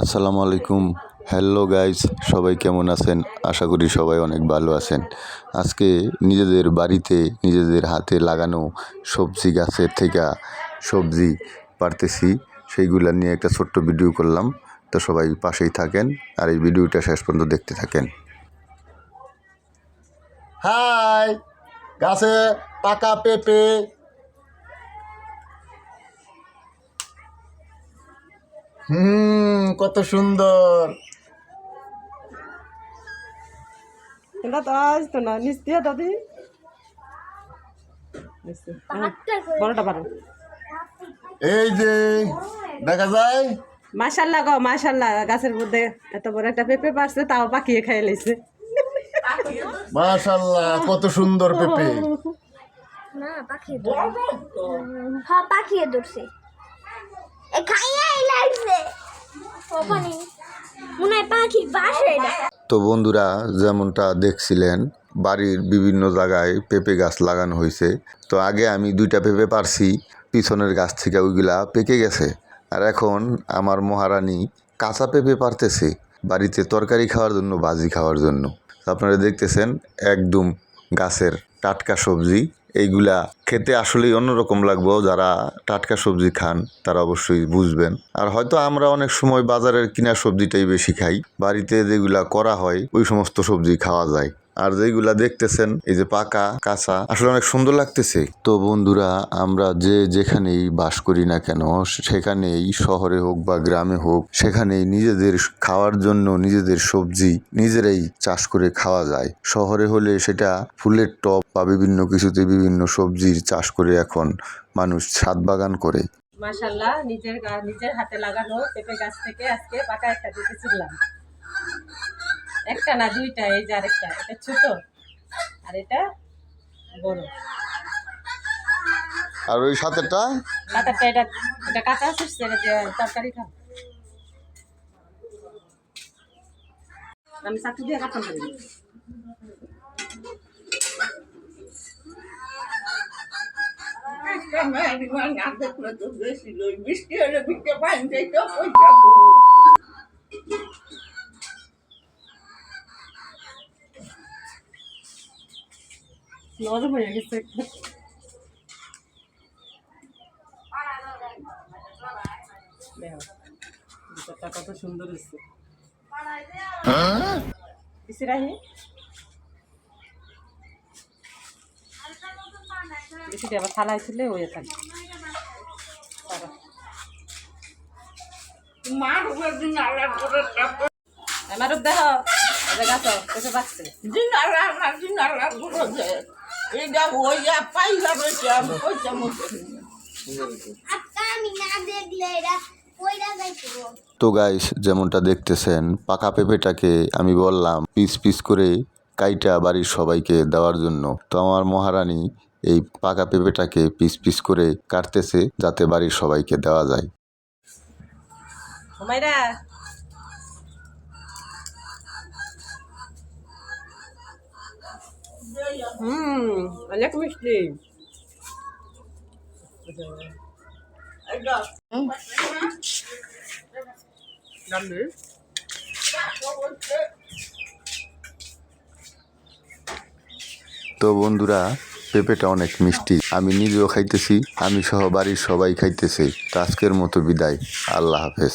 আসসালামু আলাইকুম। Hello guys সবাই কেমন আছেন? আশা করি সবাই অনেক ভালো আছেন। আজকে নিজেদের বাড়িতে, নিজেদের হাতে লাগানো সবজি গাছের থেকে সবজি পারতেছি। সেইগুলা নিয়ে একটা ছোট্ট ভিডিও করলাম। তো সবাই পাশেই থাকেন আর এই ভিডিওটা শেষ পর্যন্ত দেখতে থাকেন। হাই গাছে পাকা পেঁপে হুম কত সুন্দর। এটা তো আজ তো না নিচ দিয়ে দাদি বড়টা পারো এই যে দেখা যায়? মাশাল্লাহ গো মাশাল্লাহ গাছের মধ্যে এত বড় একটা পেঁপে পারছে তাও পাকিয়ে খাই লাইছে। মাশাল্লাহ কত সুন্দর পেঁপে। না পাখি হ্যাঁ ধরছে। তো বন্ধুরা যেমনটা দেখছিলেন বাড়ির বিভিন্ন জায়গায় পেঁপে গাছ লাগানো হয়েছে। তো আগে আমি দুইটা পেঁপে পারছি পিছনের গাছ থেকে ওইগুলা পেকে গেছে। আর এখন আমার মহারানী কাঁচা পেঁপে পারতেছে বাড়িতে তরকারি খাওয়ার জন্য ভাজি খাওয়ার জন্য। আপনারা দেখতেছেন একদম গাছের টাটকা সবজি। এইগুলা খেতে আসলেই অন্যরকম লাগবো। যারা টাটকা সবজি খান, তারা অবশ্যই বুঝবেন। আর হয়তো আমরা অনেক সময় বাজারের কিনা সবজিটাই বেশি খাই। বাড়িতে যেগুলা করা হয়, ওই সমস্ত সবজি খাওয়া যায়। আর যেগুলা দেখতেছেন, এই যে পাকা, কাঁচা, আসলে অনেক সুন্দর লাগতেছে। তো বন্ধুরা, আমরা যে যেখানেই বাস করি না কেন, সেখানেই শহরে হোক বা গ্রামে হোক, সেখানেই নিজেদের খাওয়ার জন্য নিজেদের সবজি নিজেরাই চাষ করে খাওয়া যায়। শহরে হলে সেটা ফুলের টব বা বিভিন্ন কিছুতে বিভিন্ন সবজির চাষ করে এখন মানুষ ছাদ বাগান করে। মাশাল্লাহ নিজের নিজের হাতে লাগানো পেঁপে গাছ থেকে আজকে পাকা একটা দিতে একটা না দুইটা এই যে আরেকটা এটা ছোট আর এটা বড়। আর ওই সাথেটা কাঁচাটা এটা এটা কাঁচা আসছে এটা দিয়ে তরকারি খাব। আমি চাকরি দিয়ে কাটতাম পারি নরম হয়ে গেছে একটু কত সুন্দর রাহি বেশিটা আবার থালায় ছিলে হয়ে থাকে তারপর। আমারও দেখো এবার আমি তো গাইস যেমনটা দেখতেছেন পাকা পেঁপেটাকে আমি বললাম পিস পিস করে কাইটা বাড়ির সবাইকে দেওয়ার জন্য। তো আমার মহারানী এই পাকা পেঁপেটাকে পিস পিস করে কাটতেছে যাতে বাড়ির সবাইকে দেওয়া যায়। হুম অনেক মিষ্টি তো বন্ধুরা, পেঁপেটা অনেক মিষ্টি। আমি নিজেও খাইতেছি, আমি সহ বাড়ির সবাই খাইতেছি। তো আজকের মতো বিদায়। আল্লাহ হাফেজ।